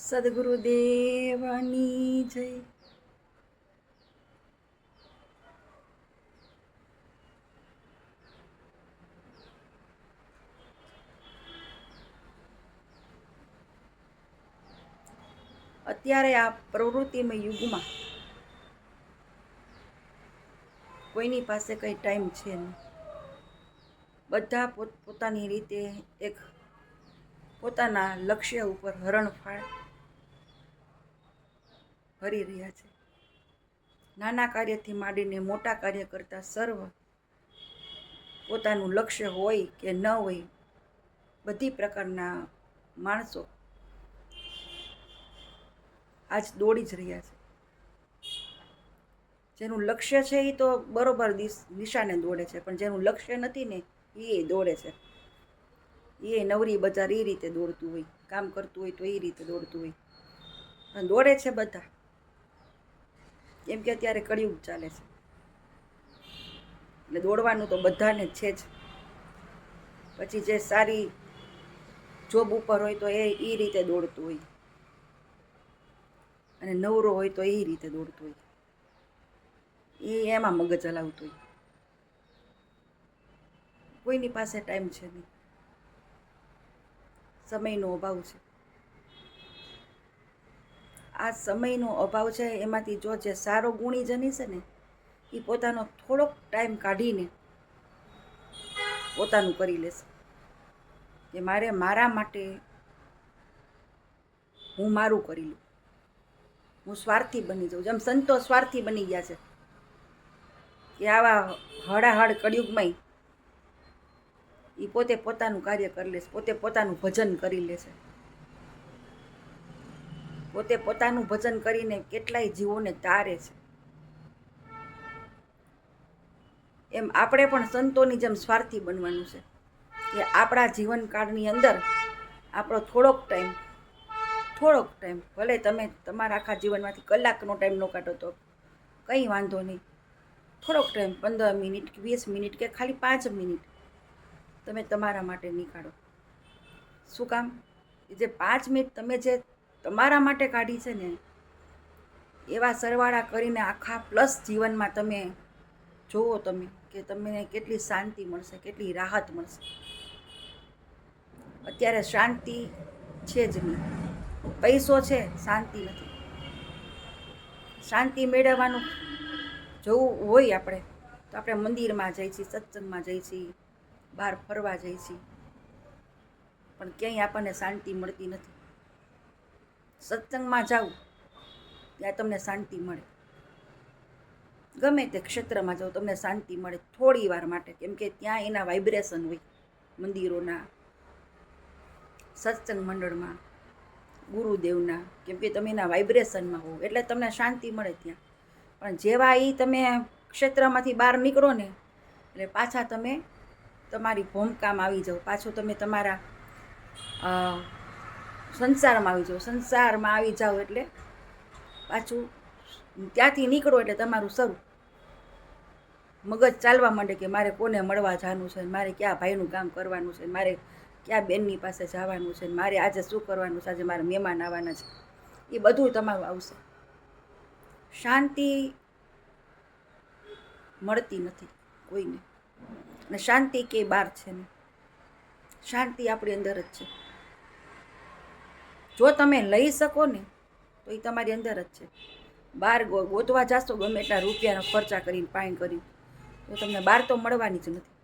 સદગુરુદેવની જય અત્યારે આ પ્રવૃત્તિમય યુગમાં કોઈની પાસે કંઈ ટાઈમ છે નહીં. બધા પોત પોતાની રીતે એક પોતાના લક્ષ્ય ઉપર હરણફાળ ભરી રહ્યા છે. નાના કાર્યથી માંડીને મોટા કાર્ય કરતા સર્વ પોતાનું લક્ષ્ય હોય કે ન હોય, બધી પ્રકારના માણસો આજ દોડી જ રહ્યા છે. જેનું લક્ષ્ય છે એ તો બરોબર દિશ, દિશાને દોડે છે, પણ જેનું લક્ષ્ય નથી ને એ દોડે છે. એ નવરી બજાર એ રીતે દોડતું હોય, કામ કરતું હોય તો એ રીતે દોડતું હોય. દોડે છે બધા. કેમ કે અત્યારે કળિયુગ ચાલે છે. એટલે દોડવાનું તો બધાને છે જ. પછી જે સારી જોબ ઉપર હોય તો એ એ રીતે દોડતું હોય. અને નવરો હોય તો એ રીતે દોડતું હોય. એ એમાં મગજ હલાવતું હોય. કોઈની પાસે ટાઈમ છે નહીં. સમયનો અભાવ છે. આ સમયનો અભાવ છે, એમાંથી જો જે સારો ગુણીજની છે ને, એ પોતાનો થોડોક ટાઈમ કાઢીને પોતાનું કરી લેશે. કે મારે મારા માટે હું મારું કરી લઉં. હું સ્વાર્થી બની જાઉં. જેમ સંતો સ્વાર્થી બની ગયા છે, કે આવા હળાહળ કળિયુગમાં એ પોતે પોતાનું કાર્ય કરી લેશે, પોતે પોતાનું ભજન કરી લેશે. પોતે પોતાનું ભજન કરીને કેટલાય જીવોને તારે છે. એમ આપણે પણ સંતોની જેમ સ્વાર્થી બનવાનું છે કે આપણા જીવનકાળની અંદર આપણો થોડોક ટાઈમ થોડોક ટાઈમ ભલે તમે તમારા આખા જીવનમાંથી કલાકનો ટાઈમ ન કાઢો તો કંઈ વાંધો નહીં. થોડોક ટાઈમ પંદર મિનિટ કે વીસ મિનિટ કે ખાલી પાંચ મિનિટ તમે તમારા માટે નીકાળો. શું કામ? જે પાંચ મિનિટ તમે જે તમારા માટે કાઢી છે ને, એવા સરવાળા કરીને આખા પ્લસ જીવનમાં તમે જુઓ તમે કે તમને કેટલી શાંતિ મળશે, કેટલી રાહત મળશે. અત્યારે શાંતિ છે જ નહીં. પૈસો છે, શાંતિ નથી. શાંતિ મેળવવાનું જવું હોય આપણે, તો આપણે મંદિરમાં જઈએ છીએ, સત્સંગમાં જઈએ છીએ, બહાર ફરવા જઈએ છીએ. પણ ક્યાંય આપણને શાંતિ મળતી નથી. સત્સંગમાં જાઓ, ત્યાં તમને શાંતિ મળે. ગમે તે ક્ષેત્રમાં જાઓ, તમને શાંતિ મળે થોડી વાર માટે. કેમ કે ત્યાં એના વાઇબ્રેશન હોય મંદિરોના, સત્સંગ મંડળમાં, ગુરુદેવના. કેમ કે તમે એના વાઇબ્રેશનમાં હો એટલે તમને શાંતિ મળે ત્યાં. પણ જેવા એ તમે ક્ષેત્રમાંથી બહાર નીકળો ને, એટલે પાછા તમે તમારી ભૂમિકામાં આવી જાઓ. પાછો તમે તમારા સંસારમાં આવી જાઓ, સંસારમાં આવી જાઓ એટલે પાછું ત્યાંથી નીકળો એટલે તમારું શરૂ. મગજ ચાલવા માંડે કે મારે કોને મળવા જવાનું છે મારે ક્યાં ભાઈનું કામ કરવાનું છે મારે ક્યાં બેનની પાસે જવાનું છે મારે આજે શું કરવાનું છે, આજે મારે મહેમાન આવવાના છે. એ બધું તમારું આવશે. શાંતિ મળતી નથી કોઈને. અને શાંતિ કે બહાર છે ને? શાંતિ આપણી અંદર જ છે. જો તમે લઈ શકો ને, તો એ તમારી અંદર જ છે. બહાર ગોતવા જાશો ગમે એટલા રૂપિયાનો ખર્ચા કરીને પાણી કરી તો તમને બહાર તો મળવાની જ નથી.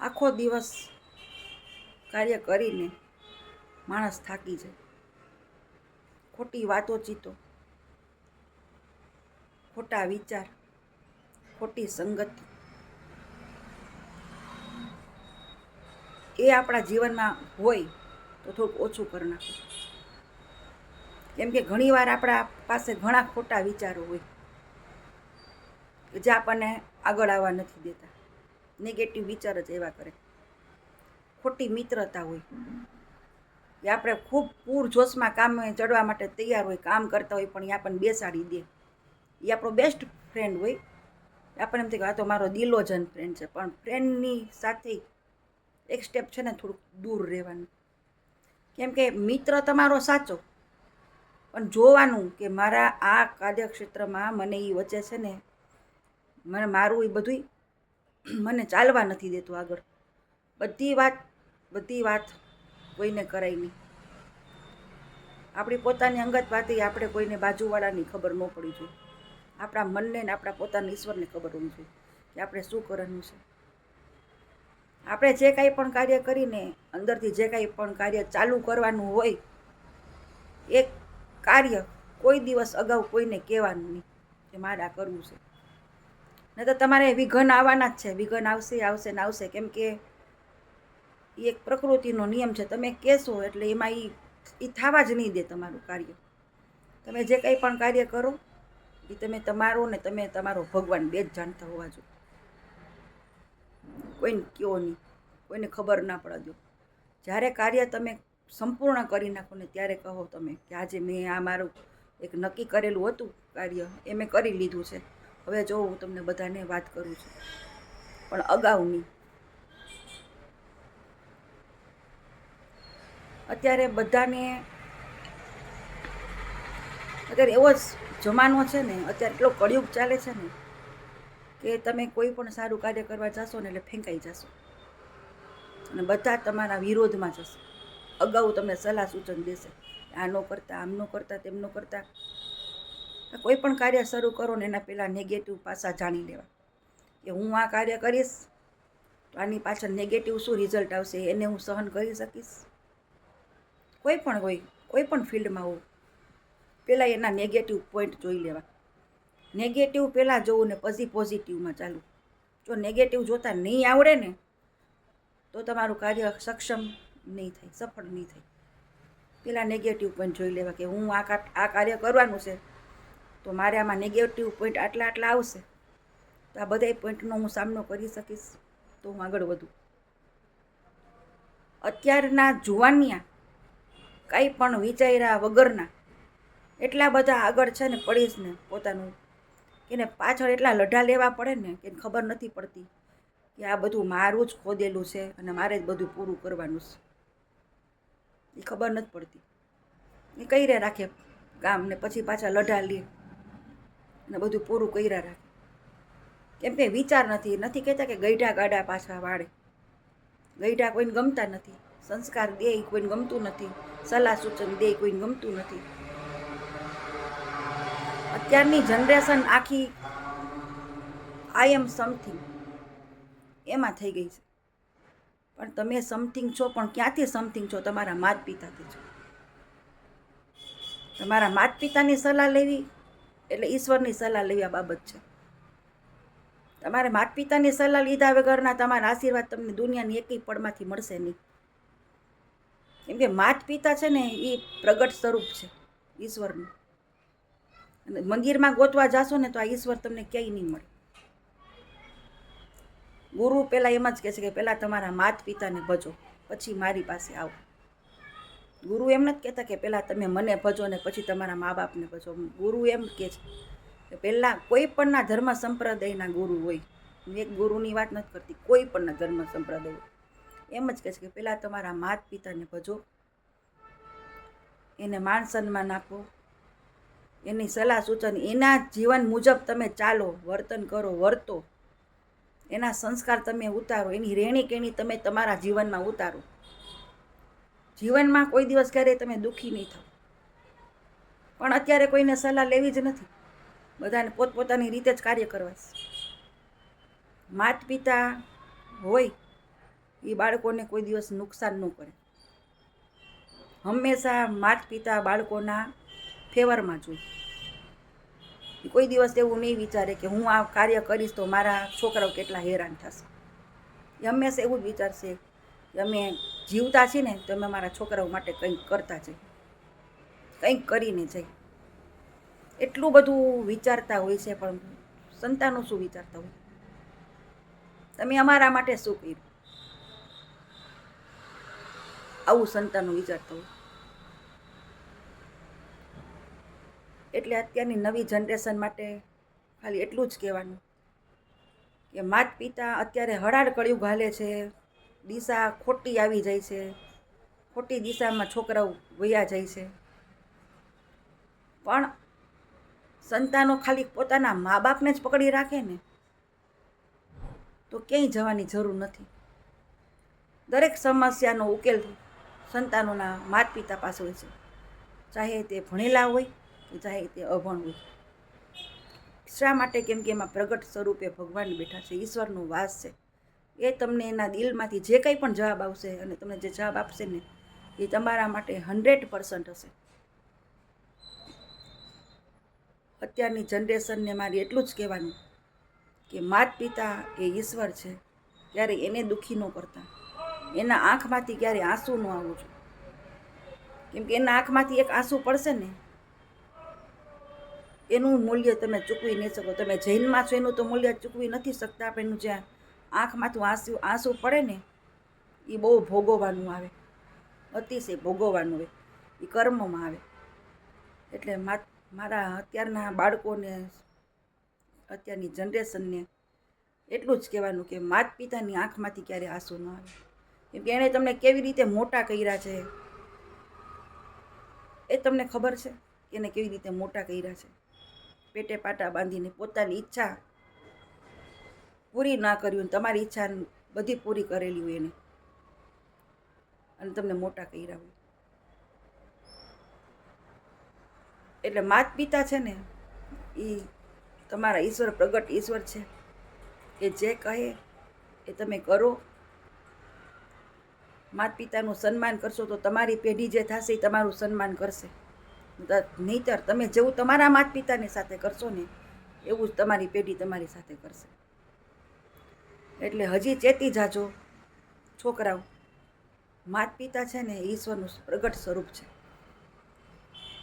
આખો દિવસ કાર્ય કરીને માણસ થાકી જાય. ખોટી વાતો ચીતો, ખોટા વિચાર, ખોટી સંગતિ. એ આપણા જીવનમાં હોય, તો થોડુંક ઓછું કરી નાખો. કેમ કે ઘણીવાર આપણા પાસે ઘણા ખોટા વિચારો હોય, કે જે આપણને આગળ આવવા નથી દેતા. નેગેટિવ વિચાર જ એવા કરે. ખોટી મિત્રતા હોય. કે આપણે ખૂબ પૂરજોશમાં કામ ચડવા માટે તૈયાર હોય, કામ કરતા હોય, પણ એ આપણને બેસાડી દે. એ આપણો બેસ્ટ ફ્રેન્ડ હોય. આપણને એમ થાય કે આ તો મારો દિલોજન ફ્રેન્ડ છે, પણ ફ્રેન્ડની સાથે એક સ્ટેપ છે ને થોડુંક દૂર રહેવાનું. કેમ કે મિત્ર તમારો સાચો. પણ જોવાનું કે મારા આ કાર્યક્ષેત્રમાં મને એ વચ્ચે છે ને, મને મારું એ બધું મને ચાલવા નથી દેતું આગળ. બધી વાત બધી વાત કોઈને કરાય નહીં. આપણી પોતાની અંગત વાતે આપણે કોઈને બાજુવાળાની ખબર ન પડી જોઈએ. આપણા મનને ને આપણા પોતાના ઈશ્વરને ખબર હોવી જોઈએ કે આપણે શું કરવાનું છે. આપણે જે કાંઈ પણ કાર્ય કરીને અંદરથી જે કાંઈ પણ કાર્ય ચાલુ કરવાનું હોય એ કાર્ય કોઈ દિવસ અગાઉ કોઈને કહેવાનું નહીં કે મારે આ કરવું છે. નહીં તો તમારે વિઘન આવવાના જ છે. વિઘન આવશે આવશે ને આવશે. કેમ કે એ એક પ્રકૃતિનો નિયમ છે. તમે કહેશો એટલે એમાં એ એ થવા જ નહીં દે તમારું કાર્ય. તમે જે કંઈ પણ કાર્ય કરો એ તમે તમારો ને તમે તમારો ભગવાન બે જ જાણતા હોવા જોઈએ. કોઈને કયો નહીં, કોઈને ખબર ના પડવા દો જ્યારે કાર્ય તમે સંપૂર્ણ કરી નાખો ને ત્યારે કહો તમે કે આજે મેં આ મારું એક નક્કી કરેલું હતું કાર્ય, એ મેં કરી લીધું છે. હવે જો હું તમને બધાને વાત કરું છું. પણ અગાઉ નહીં. અત્યારે બધાને અત્યારે એવો જ જમાનો છે ને, અત્યારે એટલો કળિયુગ ચાલે છે ને કે તમે કોઈ પણ સારું કાર્ય કરવા જશો ને એટલે ફેંકાઈ જશો. અને બધા તમારા વિરોધમાં જશે. અગાઉ તમને સલાહ સૂચન દેશે આ ન કરતા, આમ ન કરતા, તેમ ન કરતા. કોઈ પણ કાર્ય શરૂ કરો ને એના પહેલાં નેગેટિવ પાસા જાણી લેવા. કે હું આ કાર્ય કરીશ, તો આની પાછળ નેગેટિવ શું રિઝલ્ટ આવશે એને હું સહન કરી શકીશ? કોઈ પણ હોય, કોઈ પણ ફિલ્ડમાં હોવ પહેલાં એના નેગેટિવ પોઈન્ટ જોઈ લેવા. નેગેટિવ પહેલાં જોવું ને પછી પોઝિટિવમાં ચાલુ. જો નેગેટિવ જોતા નહીં આવડે ને, તો તમારું કાર્ય સક્ષમ નહીં થાય, સફળ નહીં થાય. પહેલાં નેગેટિવ પોઈન્ટ જોઈ લેવા કે હું આ આ કાર્ય કરવાનું છે, તો મારે આમાં નેગેટિવ પોઈન્ટ આટલા આટલા આવશે. તો આ બધા પોઈન્ટનો હું સામનો કરી શકીશ, તો હું આગળ વધું. અત્યારના જુવાનિયા કંઈ પણ વિચાર્યા વગરના, એટલા બધા આગળ છે ને પડીશ ને પોતાનું એને પાછળ એટલા લઢા લેવા પડે ને કે ખબર નથી પડતી કે આ બધું મારું જ ખોદેલું છે અને મારે જ બધું પૂરું કરવાનું છે. એ ખબર નથી પડતી. એ કઈ રે રાખે કામ ને પછી પાછા લઢા લે અને બધું પૂરું કર્યા રાખે. કેમ કે વિચાર નથી નથી કહેતા કે ગઈઢા ગાડા પાછા વાળે. ગઈઢા કોઈને ગમતા નથી, સંસ્કાર દે કોઈને ગમતું નથી, સલાહ સૂચન દે કોઈને ગમતું નથી. અત્યારની જનરેશન આખી આઈ એમ સમથિંગ એમાં થઈ ગઈ છે. પણ તમે સમથિંગ છો, પણ ક્યાંથી સમથિંગ છો? તમારા માત પિતાથી છો. તમારા માત પિતાની સલાહ લેવી એટલે ઈશ્વરની સલાહ લેવી આ બાબત છે. તમારે માત પિતાની સલાહ લીધા વગરના તમારા આશીર્વાદ તમને દુનિયાની એકેય પળમાંથી મળશે નહીં. કેમ કે માત પિતા છે ને એ પ્રગટ સ્વરૂપ છે, ઈશ્વરનું. મંદિરમાં ગોતવા જાશો ને તો આ ઈશ્વર તમને ક્યાંય નહીં મળે. ગુરુ પહેલાં એમ જ કહે છે કે પહેલાં તમારા માત પિતાને ભજો, પછી મારી પાસે આવો. ગુરુ એમ નથી કહેતા કે પહેલાં તમે મને ભજો ને પછી તમારા મા બાપને ભજો. ગુરુ એમ કહે છે કે પહેલાં કોઈ પણના ધર્મ સંપ્રદાયના ગુરુ હોય. હું એક ગુરુની વાત નથી કરતી, કોઈ પણના ધર્મ સંપ્રદાય એમ જ કહે છે કે પહેલાં તમારા માત પિતાને ભજો, એને માન સન્માન આપો એની સલાહ સૂચન, એના જીવન મુજબ તમે ચાલો, વર્તન કરો, વર્તો. એના સંસ્કાર તમે ઉતારો, એની રહેણી કેણી તમે તમારા જીવનમાં ઉતારો. જીવનમાં કોઈ દિવસ ક્યારેય તમે દુઃખી નહીં થાવ. પણ અત્યારે કોઈને સલાહ લેવી જ નથી. બધાને પોતપોતાની રીતે જ કાર્ય કરવા માત પિતા હોય, એ બાળકોને કોઈ દિવસ નુકસાન ન કરે. હંમેશા માત પિતા બાળકોના ફેવરમાં જોઈ. કોઈ દિવસ એવું નહીં વિચારે કે હું આ કાર્ય કરીશ તો મારા છોકરાઓ કેટલા હેરાન થશે. હંમેશા એવું જ વિચારશે કે અમે જીવતા છીએ ને તો અમે મારા છોકરાઓ માટે કંઈક કરતા જઈએ. કંઈક કરીને જઈએ. એટલું બધું વિચારતા હોય છે પણ સંતાનો શું વિચારતા હોય? તમે અમારા માટે શું કર્યું? આવું સંતાનો વિચારતા હોય. એટલે અત્યારની નવી જનરેશન માટે ખાલી એટલું જ કહેવાનું કે માત પિતા અત્યારે હળાડ કળિયું ઘાલે છે, દિશા ખોટી આવી જાય છે, ખોટી દિશામાં છોકરાઓ વયા જાય છે. પણ સંતાનો ખાલી પોતાના મા બાપને જ પકડી રાખે ને, તો ક્યાંય જવાની જરૂર નથી. દરેક સમસ્યાનો ઉકેલ સંતાનોના માત પિતા પાસે હોય છે. ચાહે તે ભણેલા હોય કે ચાહે તે અભણવું. શા માટે કેમ કે એમાં પ્રગટ સ્વરૂપે ભગવાન બેઠા છે? ઈશ્વરનો વાસ છે. એ તમને એના દિલમાંથી જે કંઈ પણ જવાબ આવશે અને તમને જે જવાબ આપશે ને, એ તમારા માટે હંડ્રેડ પર્સન્ટ હશે. અત્યારની જનરેશનને મારે એટલું જ કહેવાનું કે માત પિતા એ ઈશ્વર છે, ક્યારે એને દુઃખી ન કરતા. એના આંખમાંથી ક્યારે આંસુ ન આવવું જોઈએ. કેમ કે એના આંખમાંથી એક આંસુ પડશે ને એનું મૂલ્ય તમે ચૂકવી નહીં શકો. તમે જૈનમાં છો એનું તો મૂલ્ય ચૂકવી નથી શકતા પણ એનું જ્યાં આંખમાંથી આંસુ આંસુ પડે ને એ બહુ ભોગવવાનું આવે. અતિશય ભોગવવાનું હોય એ કર્મમાં આવે. એટલે મારા અત્યારના બાળકોને, અત્યારની જનરેશનને એટલું જ કહેવાનું કે માત પિતાની આંખમાંથી ક્યારે આંસુ ન આવે. કેમ કે એણે તમને કેવી રીતે મોટા કર્યા છે, એ તમને ખબર છે એને કેવી રીતે મોટા કર્યા છે? પેટે પાટા બાંધીને પોતાની ઈચ્છા પૂરી ના કરી હોય તમારી ઈચ્છા બધી પૂરી કરેલી હોય એને. અને તમને મોટા કર્યા હોય. એટલે માત પિતા છે ને એ તમારા ઈશ્વર, પ્રગટ ઈશ્વર છે. એ જે કહે એ તમે કરો. માત પિતાનું સન્માન કરશો તો તમારી પેઢી જે થશે એ તમારું સન્માન કરશે. નહીતર તમે જેવું તમારા માત પિતાની સાથે કરશો ને, એવું જ તમારી પેઢી તમારી સાથે કરશે. એટલે હજી ચેતી જાજો, છોકરાઓ. માત પિતા છે ને, ઈશ્વરનું પ્રગટ સ્વરૂપ છે.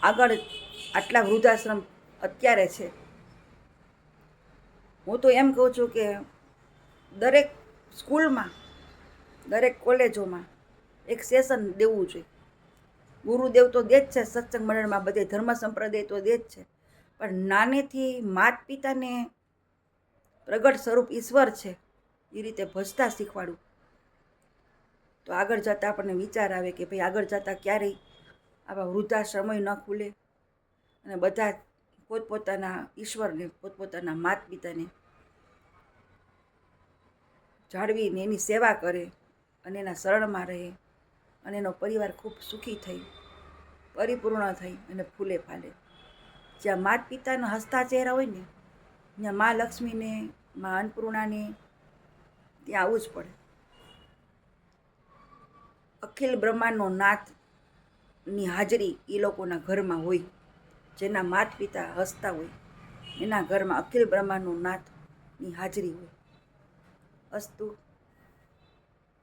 આગળ આટલા વૃદ્ધાશ્રમ અત્યારે છે. હું તો એમ કહું છું કે દરેક સ્કૂલમાં, દરેક કોલેજોમાં એક સેશન દેવું જોઈએ. ગુરુદેવ તો દે જ છે, સત્સંગ મંડળમાં બધે ધર્મ સંપ્રદાય તો દે જ છે. પણ નાનેથી માત પિતાને પ્રગટ સ્વરૂપ ઈશ્વર છે એ રીતે ભજતા શીખવાડું તો આગળ જતાં આપણને વિચાર આવે કે ભાઈ આગળ જતાં ક્યારેય આવા વૃદ્ધાશ્રમય ન ખુલે અને બધા પોતપોતાના ઈશ્વરને, પોતપોતાના માત પિતાને જાળવીને એની સેવા કરે અને એના શરણમાં રહે અને એનો પરિવાર ખૂબ સુખી થઈ. પરિપૂર્ણ થઈ અને ફૂલે ફાલે. જ્યાં માત પિતાના હસતા ચહેરા હોય ને, ત્યાં મા લક્ષ્મીને, મા અન્નપૂર્ણાને ત્યાં આવવું જ પડે. અખિલ બ્રહ્માંડનો નાથની હાજરી એ લોકોના ઘરમાં હોય, જેના માત પિતા હસતા હોય, એના ઘરમાં અખિલ બ્રહ્માંડનો નાથની હાજરી હોય. અસ્તુ,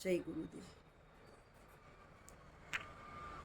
જય ગુરુદેવ.